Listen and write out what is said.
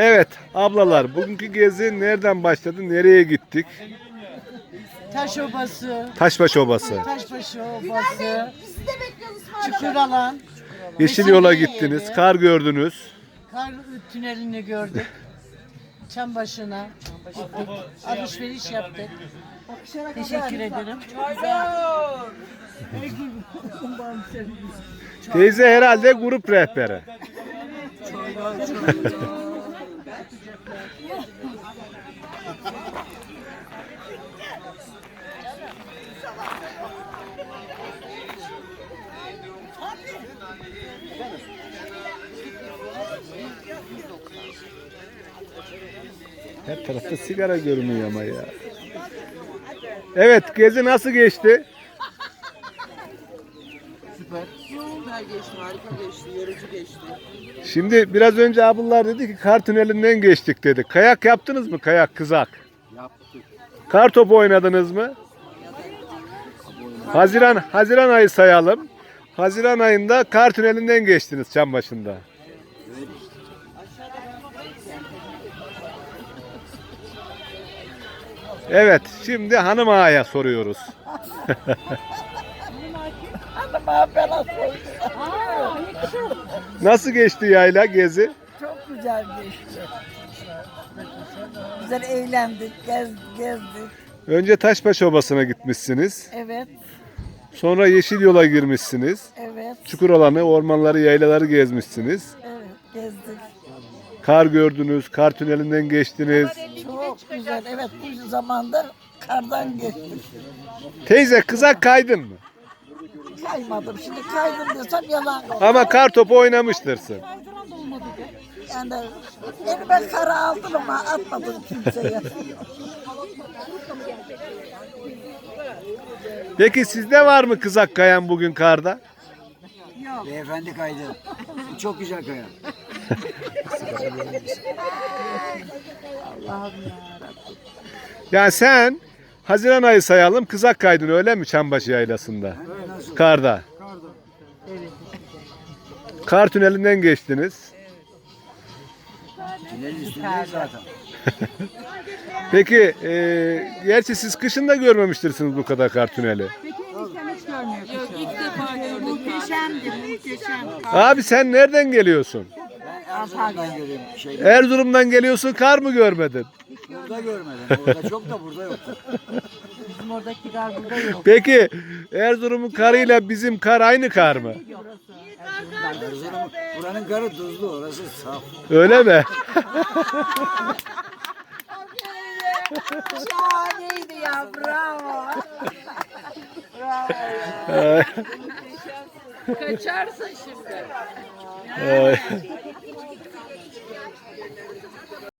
Evet ablalar bugünkü gezi nereden başladı? Nereye gittik? Taş obası, Taşbaş Obası. Taşbaşı obası, çukur alan, Yeşil yola gittiniz. Kar gördünüz. kar tünelini gördük. Çam başına gittik. Alışveriş yaptık. Teşekkür ederim. Teyze herhalde grup rehberi. Her tarafta sigara görünüyor ama ya. Evet, gezi nasıl geçti? Süper geçti, harika geçti, yorucu geçti. Şimdi biraz önce ablalar dedi ki kar tünelinden geçtik dedi. Kayak yaptınız mı? Kayak kızak. Yaptık. Kar topu oynadınız mı? Haziran Haziran ayı sayalım. Haziran ayında kar tünelinden geçtiniz Çambaşı'nda. Evet, şimdi hanım ağaya soruyoruz. Nasıl geçti yayla gezi? Çok güzel geçti. Güzel eğlendik, gez, gezdik. Önce Taşbaş Obası'na gitmişsiniz. Evet, Sonra Yeşil Yol'a girmişsiniz. evet, Çukur alanı, ormanları, yaylaları gezmişsiniz. evet gezdik. Kar gördünüz, kar tünelinden geçtiniz. Çok güzel. Evet, bu zamanda kardan geçtik. Teyze kızak kaydın mı? Kaymadım. Şimdi kaydım desem yalan olur. Ama kar topu oynamıştırsın. Yani elime kara aldım ama atmadım kimseye. Peki sizde var mı kızak kayan bugün karda? Beyefendi kaydı. Çok güzel kaya. Yani sen Haziran ayı sayalım kızak kaydın öyle mi Çambaşı Yaylası'nda? Karda. Kar tünelinden geçtiniz. Tünelin üstündeyiz zaten. Peki e, gerçi siz kışın da görmemiştirsiniz bu kadar kar tüneli. Muhteşemdi, muhteşem. Abi sen nereden geliyorsun? Ben Erzurum'dan geliyorum. Şey, Erzurum'dan geliyorsun kar mı görmedin? Burada görmedim. Orada çok da burada yok. Bizim oradaki kar burada yok. Peki Erzurum'un karıyla bizim kar aynı kar mı? Erzurum, buranın karı tuzlu, orası saf. Öyle mi? Şahaneydi ya, bravo. Ay. Kaçarsın şimdi.